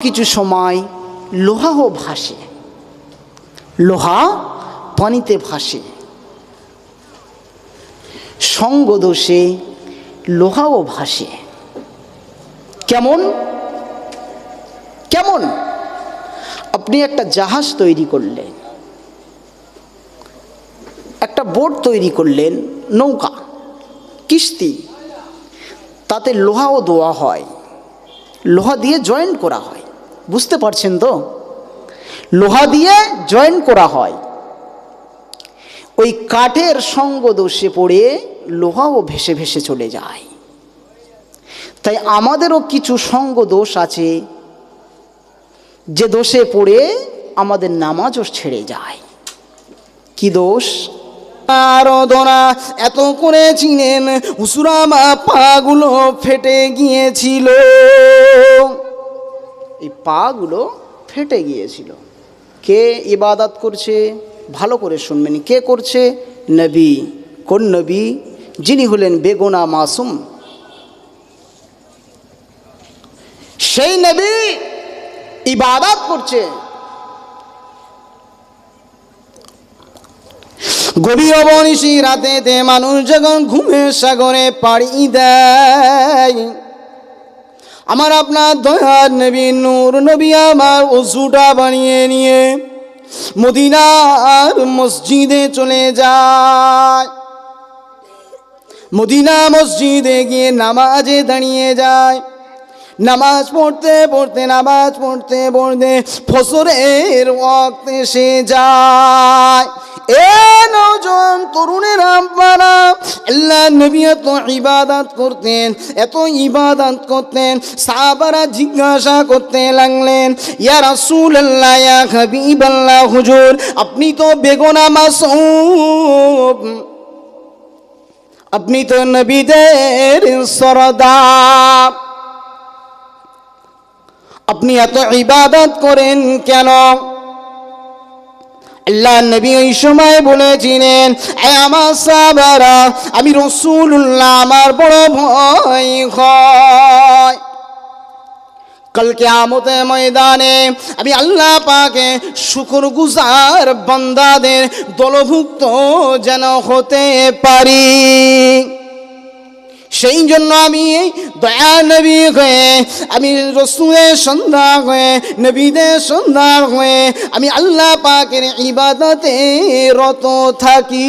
কিছু সময় লোহাও ভাসে, লোহা পানিতে ভাসে, সঙ্গ দোষে লোহাও ভাসে। কেমন? কেমন? আপনি একটা জাহাজ তৈরি করলেন, একটা বোট তৈরি করলেন, নৌকা, কিস্তি, তাতে লোহাও দেওয়া হয়, লোহা দিয়ে জয়েন্ট করা হয়। বুঝতে পারছেন তো? লোহা দিয়ে জয়েন করা হয়। ওই কাঠের সঙ্গ দোষে পড়ে লোহাও ভেসে ভেসে চলে যায়। তাই আমাদেরও কিছু সঙ্গ দোষ আছে। যে দোষে পড়ে আমাদের নামাজও ছেড়ে যায়। কি দোষ? আরাধনা, এত করে চিনেন, উসুরামা পাগুলো ফেটে গিয়েছিল। এই পাগুলো ফেটে গিয়েছিল। কে ইবাদত করছে? ভালো করে শুনবেন। কে করছে? নবী। কোন নবী? যিনি হলেন বেগুনা মাসুম। সেই নবী ইবাদত করছে। গভীর রাতেতে মানুষ যখন ঘুমের সাগরে পাড়ি দেয় আমার আপনার দয়ার নবী, নূর নবী আমার ওষুটা বানিয়ে নিয়ে মদিনার মসজিদে চলে যায়। মদিনা মসজিদে গিয়ে নামাজে দাঁড়িয়ে যায়। নামাজ পড়তে পড়তে, নামাজ পড়তে পড়তে ফসরের ওয়াক্ত এসে যায়। এ নজন তরুণের আব্বারা আল্লাহ নবী এত ইবাদত করতেন, এত ইবাদত করতেন, সাহাবারা জিজ্ঞাসা করতে লাগলেন, ইয়া রাসূল আল্লাহ ইয়া হাবিব আল্লাহ হুজুর, আপনি তো বেগনা মাসুম। আপনি তো নবীদের সরদার। আপনি এত ইবাদত করেন কেন? আল্লাহ নবী ওই সময় বলেছিলেন, "এ আমার সাহাবারা, আমি রসুল্লাহ আমার বড় ভয় হয়। কালকে আমতে ময়দানে আমি আল্লাহ পাকে শুকুর গুজার বান্দাদের দলভুক্ত যেন হতে পারি। সেই জন্য আমি দয়া নবী হয়ে, আমি রসুলের সন্ধ্যা হয়ে, নবীদের সন্ধ্যা হয়ে, আমি আল্লাহ পাকের ইবাদতে রত থাকি।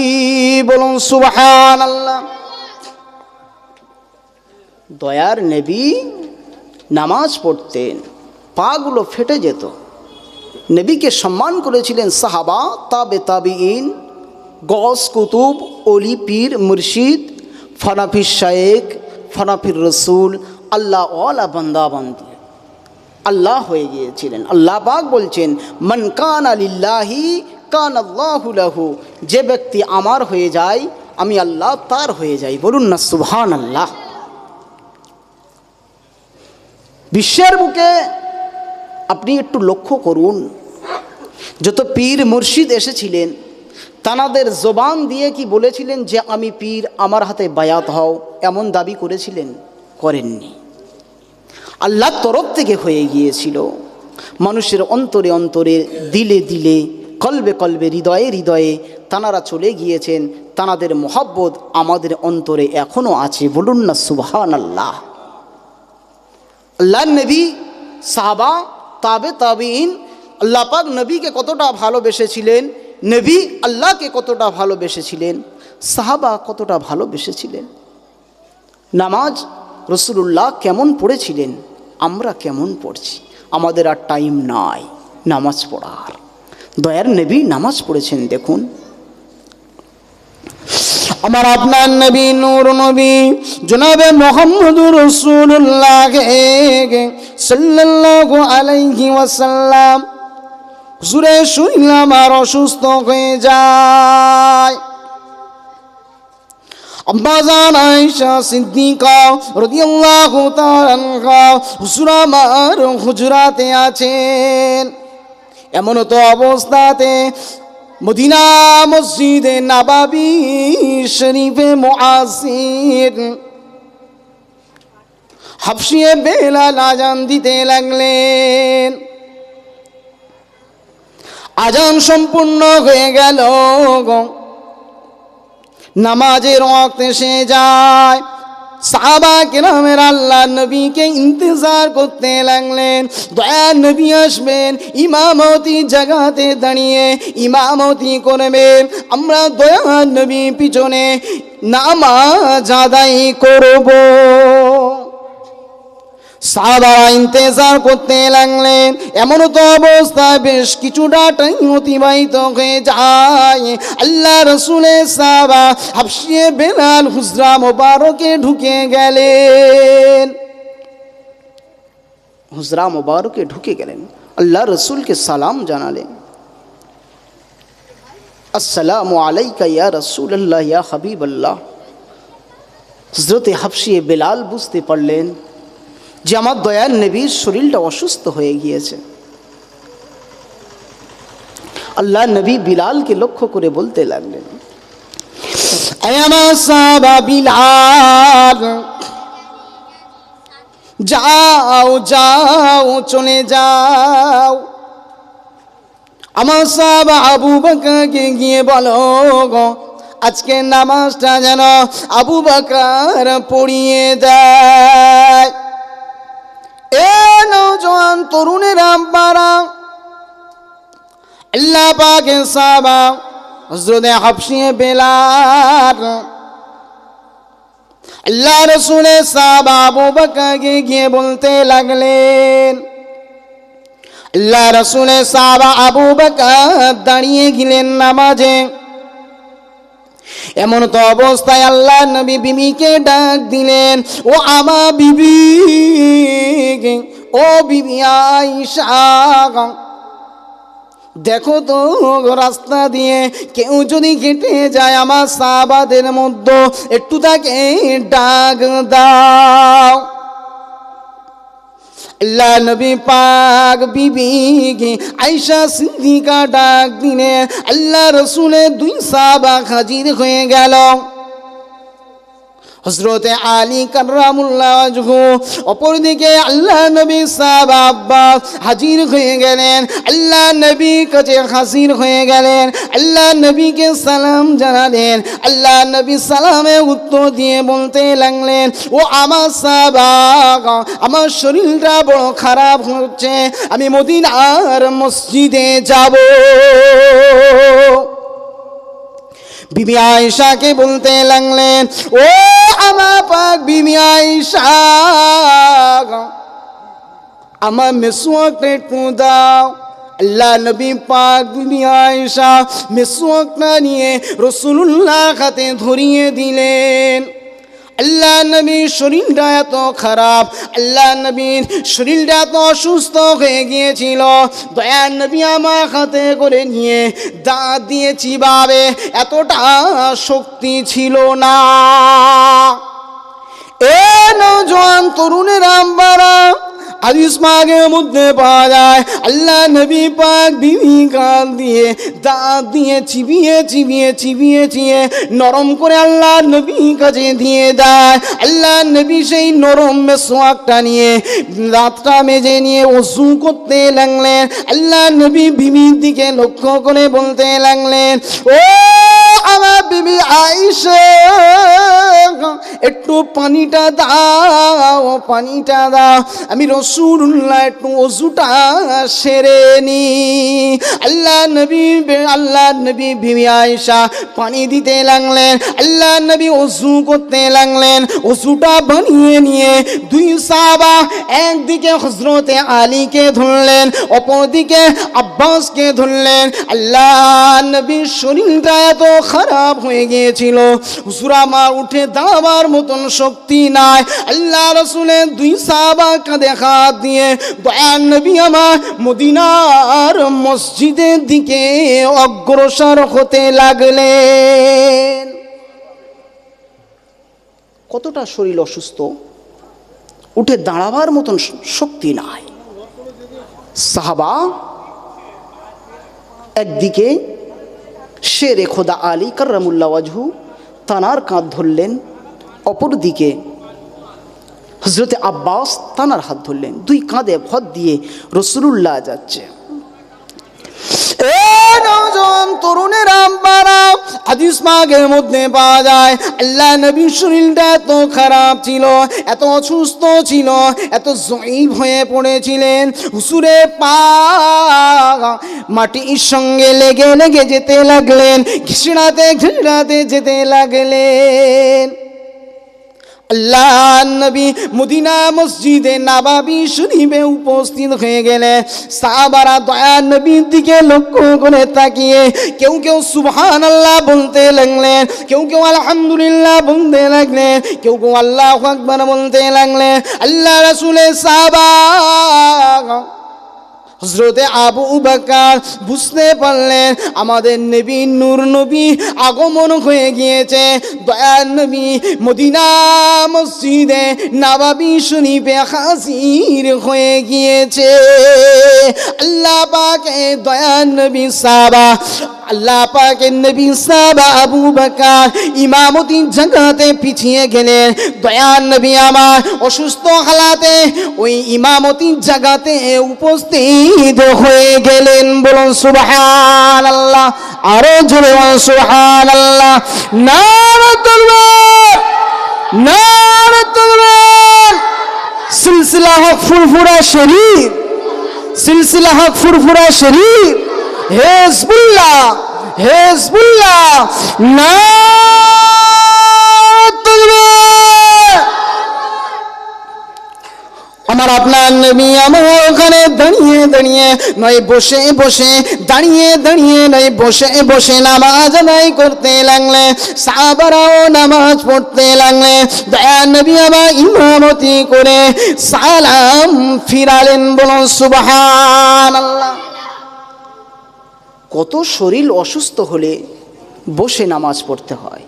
বলুন সুবহান আল্লাহ দয়ার নবী নামাজ পড়তেন, পাগুলো ফেটে যেত। নবীকে সম্মান করেছিলেন সাহাবা, তাবে তাবিইন গস কুতুব, অলি পীর, মুর্শিদ ফনাফির শায়েক, ফনাফির রসুল, আল্লাহ ওয়ালা বান্দাবান্দি আল্লাহ হয়ে গিয়েছিলেন। আল্লাহ পাক বলছেন, মন কান আলিল্লাহি কান আল্লাহু যে ব্যক্তি আমার হয়ে যায়, আমি আল্লাহ তার হয়ে যাই। বলুন না সুবহান আল্লাহ বিশ্বের বুকে আপনি একটু লক্ষ্য করুন, যত পীর মুর্শিদ এসেছিলেন তানাদের জবান দিয়ে কি বলেছিলেন যে আমি পীর, আমার হাতে বায়াত হও? এমন দাবি করেছিলেন, করেননি। আল্লাহর তরফ থেকে হয়ে গিয়েছিল। মানুষের অন্তরে অন্তরে, দিলে দিলে, কলবে কলবে, হৃদয়ে হৃদয়ে তানারা চলে গিয়েছেন। তানাদের মহাব্বত আমাদের অন্তরে এখনও আছে। বলুন না সুবহান আল্লাহ আল্লাহ নবী, সাহাবা, তাবে তাবিন আল্লাহ পাক নবীকে কতটা ভালোবেসেছিলেন নবী আল্লাহকে কতটা ভালোবেসেছিলেন? সাহাবা কতটা ভালোবেসেছিলেন? নামাজ রসুল্লাহ কেমন পড়েছিলেন? আমরা কেমন পড়ছি? আমাদের আর টাইম নাই নামাজ পড়ার। দয়ার নবী নামাজ পড়েছেন, দেখুন। আমার আপনার নবী নূর নবী জনাবে মোহাম্মদুর রসুল্লাহ সাল্লাল্লাহু আলাইহি ওয়াসাল্লাম। হুজুরে শুনলাম আর অসুস্থ হয়ে যায়। আব্বাজান আয়েশা সিদ্দিকা রাদিয়াল্লাহু তাআলা হুজুর আমার হুজরাতে আছেন। এমন তো অবস্থাতে মদিনা মসজিদে নাবাবি শরীফে মুআসির হাফসিয়ে বেলা আজান দিতে লাগলেন। আজান সম্পূর্ণ হয়ে গেল নামাজের ওয়াক্ত এসে যায়। সাহাবা কেরামের আল্লাহ নবীকে ইন্তজার করতে লাগলেন। দয়া নবী আসবেন, ইমামতি জায়গাতে দাঁড়িয়ে ইমামতি করবেন। আমরা দয়া নবী পিছনে নামাজ আদায় করব। সাহাবারা ইন্তেজার করতে লাগলেন। এমন তো অবস্থায় বেশ কিছুটা টাইম অতিবাহিত হয়ে যায়। আল্লাহ রসুলের সাহাবা হাফসিয়ে বেলাল হুজরা মোবারকে ঢুকে গেলেন। হুজরা মোবারকে ঢুকে গেলেন। আল্লাহ রসুলকে সালাম জানালেন। আসসালামু আলাইকা ইয়া রসুল আল্লাহ ইয়া হাবিব আল্লাহ হজরতে হাফসিয়ে বেলাল বুঝতে পারলেন যে আমার দয়ার নবীর শরীরটা অসুস্থ হয়ে গিয়েছে। আল্লাহ নবী বিলালকে লক্ষ্য করে বলতে লাগলেন যাও যাও, চলে যাও। আমার সাহাবা আবু বাকাকে গিয়ে বলো গো, আজকে নামাজটা যেন আবু বাকার পড়িয়ে দেয়। এ নৌজওয়ান তরুণের আব্বারা আল্লাহ পাকের সাহাবা হজরতে হাফসিয়ে বেলার আল্লাহ রসুলের সাহাবা আবু বাকাকে গিয়ে বলতে লাগলেন, আল্লাহ রসুলের সাহাবা আবু বাকার দাঁড়িয়ে গেলেন নামাজে। এমন তো অবস্থায় আল্লাহ নবী বিবিকে ডাক দিলেন, ও আমা বিবি ও বিবি আইসা দেখো তো রাস্তা দিয়ে কেউ যদি কেটে যায় আমার সাবাদের মধ্যে, একটু তাকে ডাক দাও। আল্লাহ নবী পাক বিবি আইসা সিদ্দিকা ডাক দিনে আল্লাহ রসুলের দুই সাবা হাজির হয়ে গেল হজরতে আলী কার্রামুল্লাহ অপরদিকে আল্লাহ নবী সাহাব আব্বাস হাজির হয়ে গেলেন, আল্লাহ নবী কাছে হাজির হয়ে গেলেন, আল্লাহ নবীকে সালাম জানালেন, আল্লাহ নবী সালামে উত্তর দিয়ে বলতে লাগলেন, ও আমার সাহাবা, আমার শরীরটা বড় খারাপ হচ্ছে, আমি মদিনার মসজিদে যাব। বিবি আয়সাকে বলতে লাগলেন, ও আমার পাক বিবি আয়সা আমার মেসুয়াকে একটু দাও। আল্লাহ নবী পাক বিবি আয়সা মেসুয়াকটা নিয়ে রসুল্লাহ হাতে ধরিয়ে দিলেন। আল্লাহ নবীর শরীরটা এত খারাপ, আল্লাহ নবীর শরীরটা এত অসুস্থ হয়ে গিয়েছিল। দয়া নবী আমার হাতে করে নিয়ে দাঁত দিয়ে চিবাবে এতটা শক্তি ছিল না। এ নজওয়ান তরুণের আম্বারা হাদিস মধ্যে পাওয়া যায়, আল্লাহ নবী পাক বিবি কান দিয়ে দাঁত দিয়ে চিবিয়ে চিবিয়ে চিবিয়ে চিয়ে নরম করে আল্লাহ নবী কাছে দিয়ে দেয়। আল্লাহ নবী সেই নরম মেসোয়াকটা নিয়ে দাঁতটা মেজে নিয়ে ওসু করতে লাগলেন। আল্লাহ নবী বিবির দিকে লক্ষ্য করে বলতে লাগলেন, ও আমার বিবি আইসা একটু পানিটা দাও পানিটা দাও। আমি রসুল্লাহ একটু অজুটা সেরে নি। আল্লাহ নবী আল্লাহ নবী বিবি আয়সা পানি দিতে লাগলেন। আল্লাহ নবী অজু করতে লাগলেন। অজুটা বানিয়ে নিয়ে দুই সাবা একদিকে হজরতে আলীকে ধরলেন, অপরদিকে আব্বাসকে ধরলেন। আল্লাহ নবীর শরীরটা এত খারাপ হয়ে গিয়েছিল। আমার উঠে দাঁড়াবার মতন শক্তি নাই। আল্লাহ রসুলের দুই কাঁধে হাত দিয়ে দয়ান নবী আমার মদিনার মসজিদের দিকে অগ্রসর হতে লাগলেন। কতটা শরীর অসুস্থ? উঠে দাঁড়াবার মতন শক্তি নাই। সাহাবা, একদিকে শেরে খোদা আলী কার্রামুল্লা ওয়াজহু তানার কাঁধ ধরলেন অপরদিকে হজরতে আব্বাস তানার হাত ধরলেন। দুই কাঁধে ভদ দিয়ে রসুলুল্লাহ যাচ্ছে এ নওজোয়ান তরুণেরা আব্বারা হাদিস মধ্যে পাওয়া যায়, আল্লাহ শরীরটা এত খারাপ ছিল, এত অসুস্থ ছিল, এত হয়ে পড়েছিলেন। হুসুরে পা মাটির সঙ্গে লেগে লেগে যেতে লাগলেন ঘিসড়াতে ঘিসড়াতে যেতে লাগলেন। আল্লাহ নবী মদিনা মসজিদে নাবাবি শরীফে উপস্থিত হয়ে গেলে সাহাবারা দয়া নবীর দিকে লক্ষ্য করে তাকিয়ে কেউ কেউ সুবহান আল্লাহ বলতে লাগলেন, কেউ কেউ আলহামদুলিল্লাহ বলতে লাগলেন, কেউ কেউ আল্লাহ আকবার বলতে লাগলেন, আল্লাহ রসুলের সাহাবা হজরতে আবু বাকার বুঝতে পারলেন, আমাদের নবী নূর নবী আগমন হয়ে গিয়েছে। দয়ার নবী মদিনা মসজিদে নাবাবি শরীফে হাসির হয়ে গিয়েছে। আল্লাহ পাকে দয়ার নবী সাবা আল্লাহ পাকের নবী সাবা আবু বাকার ইমামতির জায়গাতে পিছিয়ে গেলেন। দয়ার নবী আমার অসুস্থ হালাতে ওই ইমামতির জায়গাতে উপস্থিত হয়ে গেলেন। বলুন সুবহান আল্লাহ আরও জোরে সুবহান আল্লাহ নারা তলবার নারা তলবার সিলসিলা হক ফুরফুরা শরীফ, সিলসিলা হক ফুরফুরা শরীফ। হেজবুল্লাহ হেজবুল্লাহ, না আমার আপনার নবী আমার ওখানে দাঁড়িয়ে দাঁড়িয়ে নয়, বসে বসে, দাঁড়িয়ে দাঁড়িয়ে নয়, বসে বসে নামাজ আদায় করতে লাগলে, সাহাবারাও নামাজ পড়তে লাগলে, দয়া নবী আবার ইমামতি করে সালাম ফিরালেন বলুন আল্লাহ কত শরীর অসুস্থ হলে বসে নামাজ পড়তে হয়।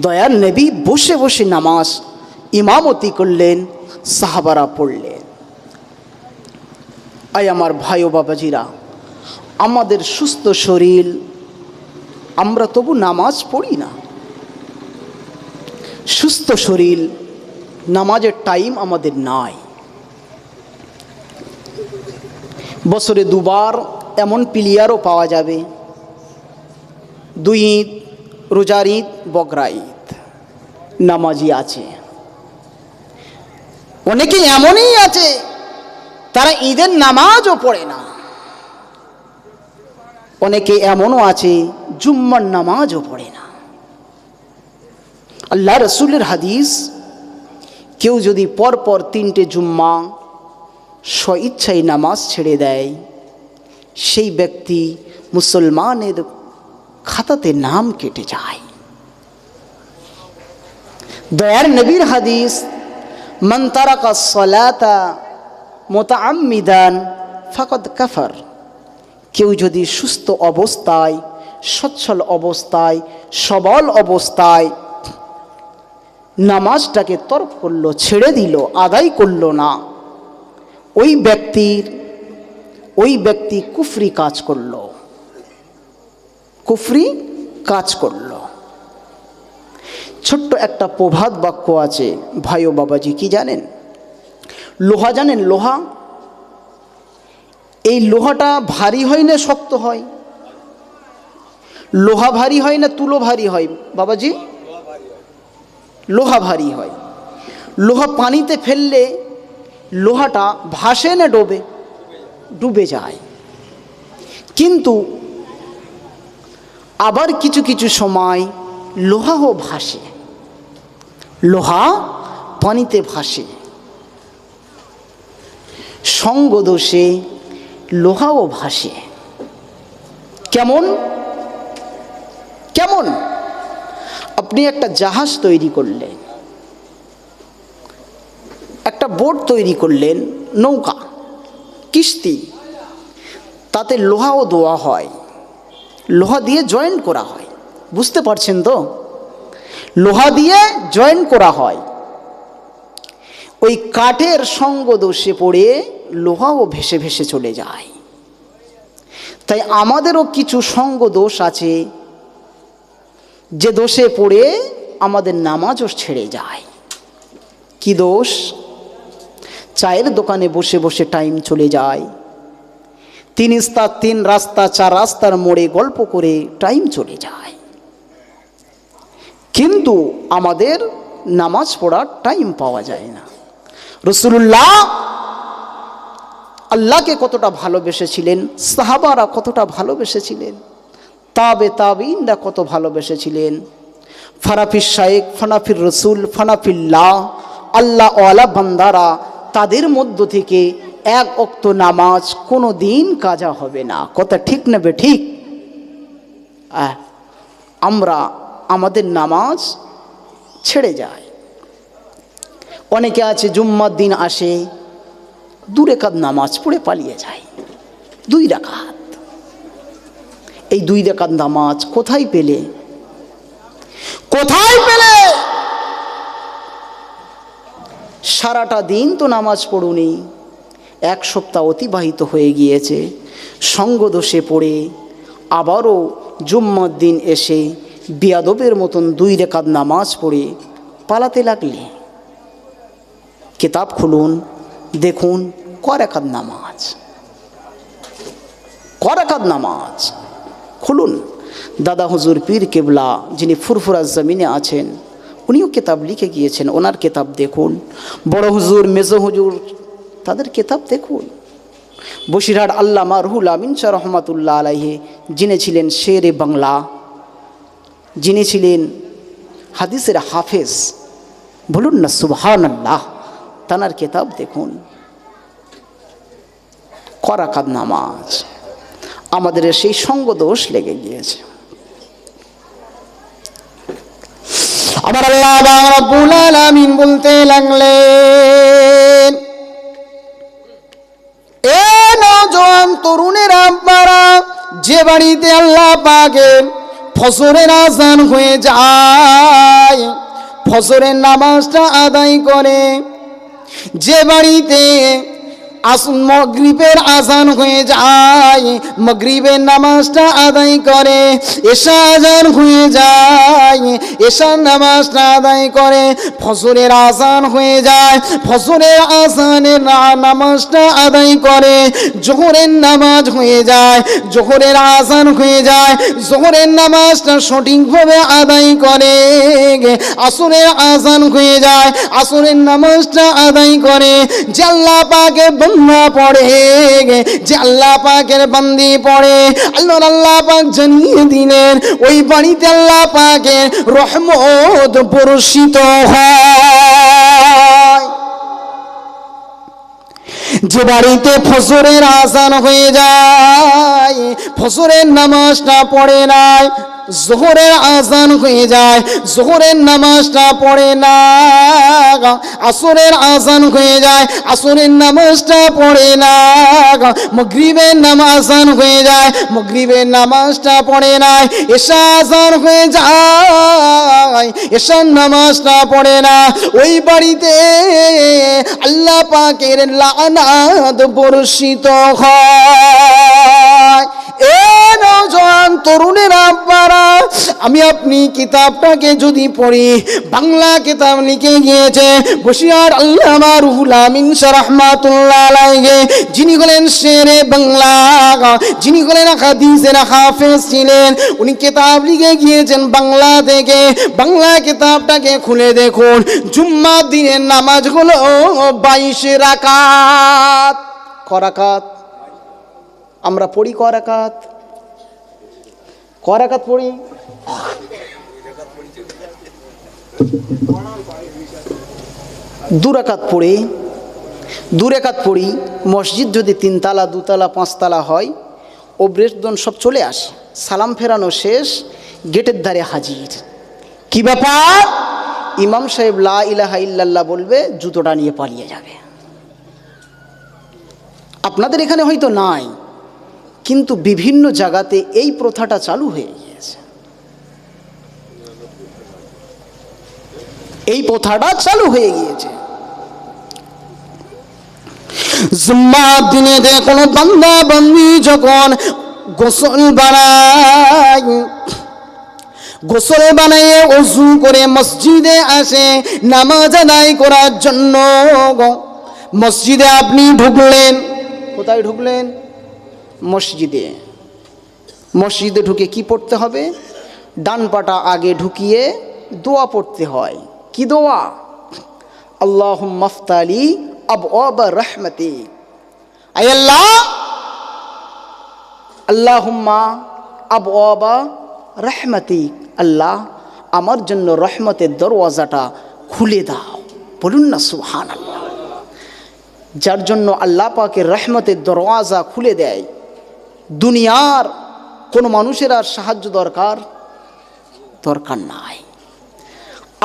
দয়ার নবী বসে বসে নামাজ ইমামতি করলেন, সাহাবারা পড়লেন। আয় আমার ভাই ও বাবাজিরা, আমাদের সুস্থ শরীর, আমরা তবু নামাজ পড়ি না। সুস্থ শরীর, নামাজের টাইম আমাদের নাই। বছরে দুবার এমন প্লেয়ারও পাওয়া যাবে। দুই ঈদ, রোজার ঈদ, বকরা ঈদ। নামাজি আছে। অনেকে এমনই আছে, তারা ঈদের নামাজও পড়ে না। অনেকে এমনও আছে, জুম্মার নামাজও পড়ে না। আল্লাহ রসুলের হাদিস, কেউ যদি পরপর তিনটে জুম্মা স্ব ইচ্ছায় নামাজ ছেড়ে দেয় সেই ব্যক্তি মুসলমানের খাতাতে নাম কেটে যায়। দয়ার নবীর হাদিস, মান তারাকা সলাতা মোতামিদান ফাকদ কাফার। কেউ যদি সুস্থ অবস্থায়, সচ্ছল অবস্থায়, সবল অবস্থায় নামাজটাকে তর্ক করল, ছেড়ে দিল, আদায় করল না, ওই ব্যক্তির ওই ব্যক্তি কুফরি কাজ করল। কুফরি কাজ করল। ছোট্ট একটা প্রভাত বাক্য আছে ভাই ও বাবাজি, কি জানেন? লোহা জানেন লোহা? এই লোহাটা ভারী হয় না শক্ত হয়? লোহা ভারী হয় না তুলো ভারী হয়? বাবাজি? লোহা ভারী হয়। লোহা পানিতে ফেললে লোহাটা ভাসে না ডোবে? ডুবে যায়। কিন্তু আবার কিছু কিছু সময় লোহাও ভাসে। লোহা পানিতে ভাসে। সঙ্গদোষে লোহাও ভাসে। কেমন? কেমন? আপনি একটা জাহাজ তৈরি করলেন। একটা বোট তৈরি করলেন, নৌকা। কিস্তি, তাতে লোহাও দেওয়া হয়, লোহা দিয়ে জয়েন্ট করা হয়। বুঝতে পারছেন তো? লোহা দিয়ে জয়েন্ট করা হয়। ওই কাঠের সঙ্গ দোষে পড়ে লোহাও ভেসে ভেসে চলে যায়। তাই আমাদেরও কিছু সঙ্গ দোষ আছে। যে দোষে পড়ে আমাদের নামাজও ছেড়ে যায়। কি দোষ? চায়ের দোকানে বসে বসে টাইম চলে যায়। তিন ইস্তা তিন রাস্তা, চার রাস্তার মোড়ে গল্প করে টাইম চলে যায়। কিন্তু আমাদের নামাজ পড়ার টাইম পাওয়া যায় না। রসুল্লাহ আল্লাহকে কতটা ভালোবেসেছিলেন, সাহাবারা কতটা ভালোবেসেছিলেন, তাবে তাবিনরা কত ভালোবেসেছিলেন ফানাফির শায়েক ফানাফির রসুল, ফানাফিল্লাহ আল্লাহ ওয়ালা বান্দারা তাদের মধ্য থেকে এক অক্ত নামাজ কোনো দিন কাজা হবে না। কথা ঠিক নেবে ঠিক? আমরা, আমাদের নামাজ ছেড়ে যায়। অনেকে আছে জুম্মার দিন আসে, দু রেখাত নামাজ পড়ে পালিয়ে যায়। দুই রাকাত এই দুই রেখাত নামাজ কোথায় পেলে? কোথায় পেলে? সারাটা দিন তো নামাজ পড়ুনি। এক সপ্তাহ অতিবাহিত হয়ে গিয়েছে। সঙ্গদোষে পড়ে। আবারও জুম্মার দিন এসে বিয়াদবের মতন দুই রেখাত নামাজ পড়ে পালাতে লাগলে। কিতাব খুলুন, দেখুন করাকাত নামাজ? করাকাত নামাজ? খুলুন। দাদা হুজুর পীর কেবলা যিনি ফুরফুরা জমিনে আছেন উনিও কেতাব লিখে গিয়েছেন, ওনার কেতাব দেখুন। বড় হুজুর, মেজো হুজুর, তাদের কেতাব দেখুন। বসিরহাট আল্লামা রুহুল আমিন শাহ রহমাতুল্লাহ আলাইহে, যিনি ছিলেন শেরে বাংলা, যিনি ছিলেন হাদিসের হাফেজ, বলুন না সুবহান আল্লাহ তানার কেতাব দেখুন। করাকাত নামাজ, আমাদের সেই সঙ্গ দোষ লেগে গিয়েছে। আবার আল্লাহ রব্বুল আলামিন বলতে লাগলেন, এ নওজোয়ান তরুণের আব্বারা, যে বাড়িতে আল্লাহ পাকের ফসরের আজান হয়ে যায় ফসরের নামাজটা আদায় করে, যে বাড়িতে আসুন মগরিবের আজান হয়ে যায়। মগরিবের নামাজটা আদায় করে এশা আজান হয়ে যায়। এশার নামাজটা আদায় করে ফসরের আজান হয়ে যায়। ফসরের আজানের নামাজটা আদায় করে, জোহরের নামাজ হয়ে যায়। জোহরের আজান হয়ে যায়। জোহরের নামাজটা সঠিকভাবে আদায় করে, আসরের আজান হয়ে যায়। আসরের নামাজটা আদায় করে আল্লাহ পাকে বন্যা পড়ে যে আল্লাহ পাকের বান্দি পড়ে আল্লাহ আল্লাহ পাক জানিয়ে দিলেন, ওই বাড়িতে আল্লাহ পাকের রহমত বর্ষিত হয়। যে বাড়িতে ফসরের আসান হয়ে যায় ফসরের নামাজটা পড়ে নাই জোহরের আজান হয়ে যায়, জোহরের নামাজটা পড়ে না। আসরের আজান হয়ে যায়, আসরের নামাজটা পড়ে না। মগরিবের নামাজান হয়ে যায়, মগরিবের নামাজটা পড়ে নাই এশা আজান হয়ে যায়, এশার নামাজটা পড়ে না। ওই বাড়িতে আল্লাহ পাকের লানাত বর্ষিত হয়। এ নওজোয়ান তরুণের, আব্বারা, আমি আপনি কিতাবটাকে যদি পড়ি, বাংলা কিতাব লিখে গিয়েছে বসিয়ার আল্লামা রুহুল আমিন রহমাতুল্লাহ আলাইহি, যিনি হলেন শেরে বাংলা, যিনি হলেন হাদিসের হাফেজ ছিলেন, উনি কিতাব লিখে গিয়েছেন বাংলা থেকে, বাংলা কিতাবটাকে খুলে দেখুন জুম্মা দিনের নামাজ হলো বাইশে রাকাত করাকাত আমরা পড়ি করাকাত করাকাত পড়ি? দুরাকাত পড়ে। দুরেকাত পড়ি, মসজিদ যদি তিনতলা দুতলা পাঁচতলা হয়, ও ব্রেশদন সব চলে আসে। সালাম ফেরানো শেষ, গেটের ধারে হাজির। কি ব্যাপার? ইমাম সাহেব লা ইলাহা ইল্লাল্লাহ বলবে, জুতোটা নিয়ে পালিয়ে যাবে। আপনাদের এখানে হয়তো নাই। কিন্তু বিভিন্ন জায়গাতে এই প্রথাটা চালু হয়ে গিয়েছে। এই প্রথাটা চালু হয়ে গিয়েছে। জুম্মার দিনে দেখুন বান্দা বন্দি যখন গোসল বানায়, গোসল বানাইয়ে অজু করে মসজিদে আসে, নামাজ আদায় করার জন্য মসজিদে আপনি ঢুকলেন, কোথায় ঢুকলেন? মসজিদে। মসজিদে ঢুকে কি পড়তে হবে? ডান পাটা আগে ঢুকিয়ে দোয়া পড়তে হয়। কি দোয়া? আল্লাহ মফতালি আব অব রহমতি আল্লাহ! আব অবা রহমতি। আল্লাহ, আমার জন্য রহমতের দরওয়াজাটা খুলে দাও। বলুন না সুহান আল্লাহ যার জন্য আল্লাহ পাকে রহমতের দরওয়াজা খুলে দেয়। দুনিয়ার কোনো মানুষের আর সাহায্য দরকার দরকার নাই।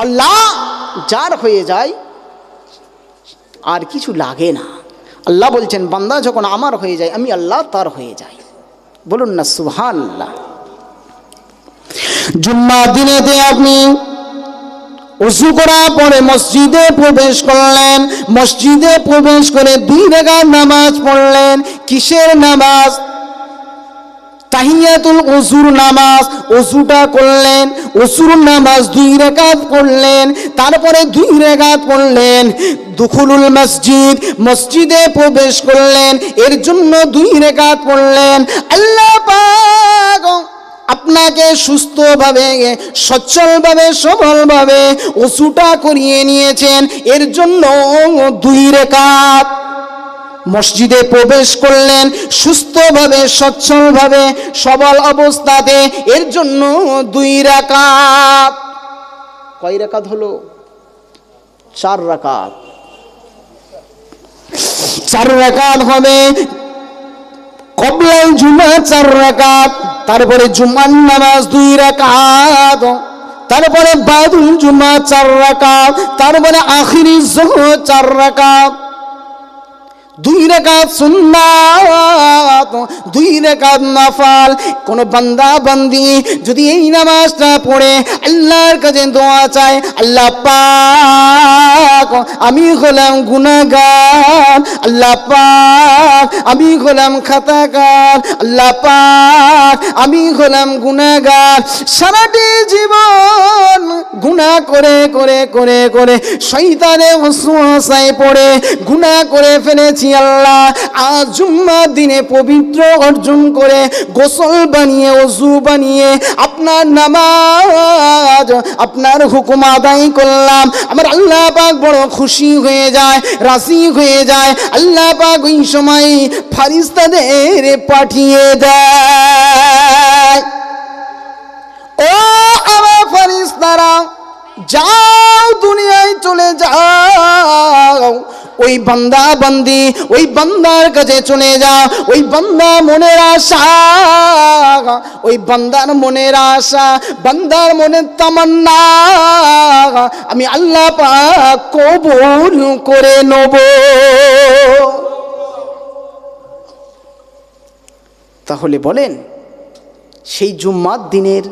আল্লাহ যার হয়ে যায়, আর কিছু লাগে না। আল্লাহ বলছেন, বান্দা যখন আমার হয়ে যায়, আমি আল্লাহ তার হয়ে যাই। বলুন না সুহান আল্লাহ জুম্মা দিনেতে আপনি উজু করার পরে মসজিদে প্রবেশ করলেন, মসজিদে প্রবেশ করে দুই রেখার নামাজ পড়লেন, কিসের নামাজ? তাহিয়াতুল অজুর নামাজ অজুটা করলেন অজুর নামাজ দুই রেখাত করলেন, তারপরে দুই রেখাত পড়লেন দুখুলুল মসজিদ, মসজিদে প্রবেশ করলেন, এর জন্য দুই রেখাত পড়লেন আল্লাহ আপনাকে সুস্থভাবে, সচ্ছলভাবে, সবলভাবে ওষুটা করিয়ে নিয়েছেন, এর জন্য দুই রেখাত। মসজিদে প্রবেশ করলেন, সুস্থভাবে, সচ্ছলভাবে, সবল অবস্থাতে, এর জন্য দুই রাকাত। কয় রাকাত হলো? চার রাকাত। চার রাকাত হবে কবলাই জুমা চার রাকাত, তারপরে জুমার নামাজ দুই রাকাত, তারপরে বাদুল জুমা চার রাকাত, তারপরে আখিরি জহ চার রাকাত। দুই রেখাত সুন্নাত, দুই রেখাত নাফাল। কোন বান্দা বান্দি যদি এই নামাজটা পড়ে, আল্লাহর কাছে দোয়া চায়, আল্লাহ পাক, আমি হলাম গুনাহগার। আল্লাহ পাক, আমি হলাম খাতাকার। আল্লাহ পাক, আমি হলাম গুনাহগার। সারাটি জীবন গুনাহ করে করে করে করে শৈতানে ওসওয়াসায় পড়ে, গুনাহ করে ফেলেছি। আল্লাহ, আজ জুম্মার দিনে পবিত্র অর্জন করে গোসল বানিয়ে অজু বানিয়ে আপনার নামাজ, আপনার হুকুম আদায় করলাম। আমার আল্লাহ পাক বড় খুশি হয়ে যায় রাশি হয়ে যায়। আল্লাহ পাক ওই সময় ফারিস্তাদের পাঠিয়ে দেয়। ও আমার ফারিস্তারা যাও দুনিয়ায় চলে যাও। ওই বান্দা বান্দি, ওই বান্দার কাছে চলে যাও ওই বান্দা মনের আশা, ওই বান্দার মনের আশা, বান্দার মনের তামান্না, আমি আল্লাহ কবুল করে নেব। তাহলে বলেন, সেই জুম্মার দিনের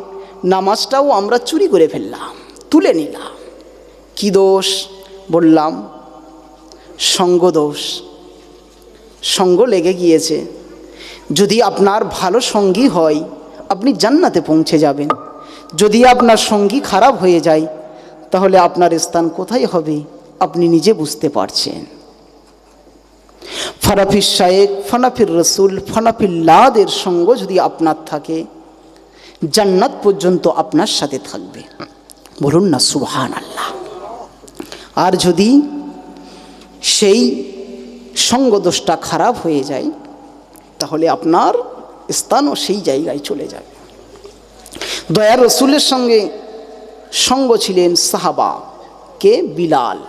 নামাজটাও আমরা চুরি করে ফেললাম, তুলে নিলাম। কি দোষ? বললাম সঙ্গ দোষ সঙ্গ লেগে গিয়েছে। যদি আপনার ভালো সঙ্গী হয়, আপনি জান্নাতে পৌঁছে যাবেন। যদি আপনার সঙ্গী খারাপ হয়ে যায়, তাহলে আপনার স্থান কোথায় হবে, আপনি নিজে বুঝতে পারছেন। ফানাফির শায়েক, ফানাফির রসুল ফানাফিল্লাদের সঙ্গ যদি আপনার থাকে, জান্নাত পর্যন্ত আপনার সাথে থাকবে। বলুন না সুবহান আল্লাহ আর যদি সেই সঙ্গদোষটা খারাপ হয়ে যায়, তাহলে আপনার স্থানও সেই জায়গায় চলে যাবে দয়ার রসুলের সঙ্গে সঙ্গ ছিলেন সাহাবা কে বিলাল।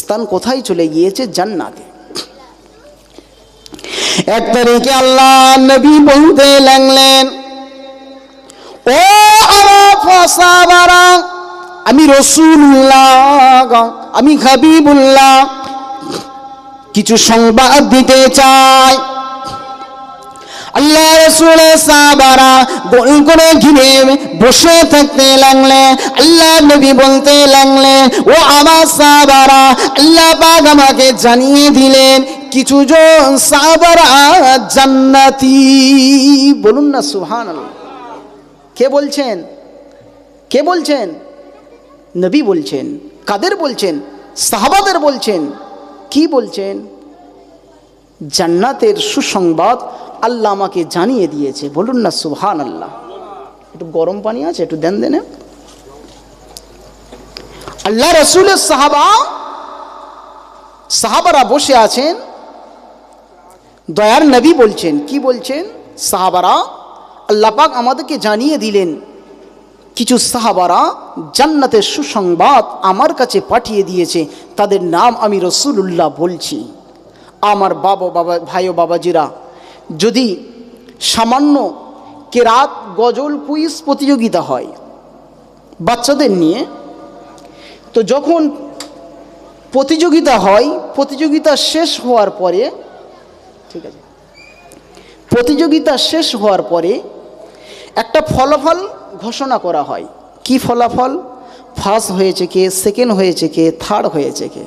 স্থান কোথায় চলে গিয়েছে? জান্নাতে। এক তারিখে আল্লাহ নবী বলতে লাগলেন ও আমি রসুল্লাহ আমি হাবিবুল্লাহ কিছু সংবাদ দিতে চাই আল্লাহ রসুলের সাহাবারা গোল করে ঘিরে বসে থাকতে লাগলে, আল্লাহ নবী বলতে লাগলে, ও আমার সাহাবারা, আল্লাহ পাক আমাকে জানিয়ে দিলেন, কিছু জন সাহাবারা জান্নাতি। বলুন না সুহান কে বলছেন? কে বলছেন? নবী বলছেন, কাদের বলছেন? সাহাবাদের বলছেন। কি বলছেন? জান্নাতের সুসংবাদ আল্লাহ আমাকে জানিয়ে দিয়েছে। বলুন না সুবহান আল্লাহ একটু গরম পানি আছে, একটু দেন, দেনে। আল্লাহ রসুলের সাহাবা, সাহাবারা বসে আছেন। দয়ার নবী বলছেন, কি বলছেন? সাহাবারা, আল্লাহ পাক আমাদেরকে জানিয়ে দিলেন। কিছু সাহাবারা জান্নাতের সুসংবাদ আমার কাছে পাঠিয়ে দিয়েছে। তাদের নাম আমি রসুল্লাহ বলছি। আমার বাবা বাবা, ভাই ও বাবাজিরা, যদি সামান্য কেরাত, গজল, কুইজ প্রতিযোগিতা হয় বাচ্চাদের নিয়ে, তো যখন প্রতিযোগিতা হয়, প্রতিযোগিতা শেষ হওয়ার পরে, ঠিক আছে, প্রতিযোগিতা শেষ হওয়ার পরে একটা ফলাফল ঘোষণা করা হয়। কি ফলাফল? ফার্স্ট হয়েছে কে সেকেন্ড হয়েছে কে থার্ড হয়েছে কে?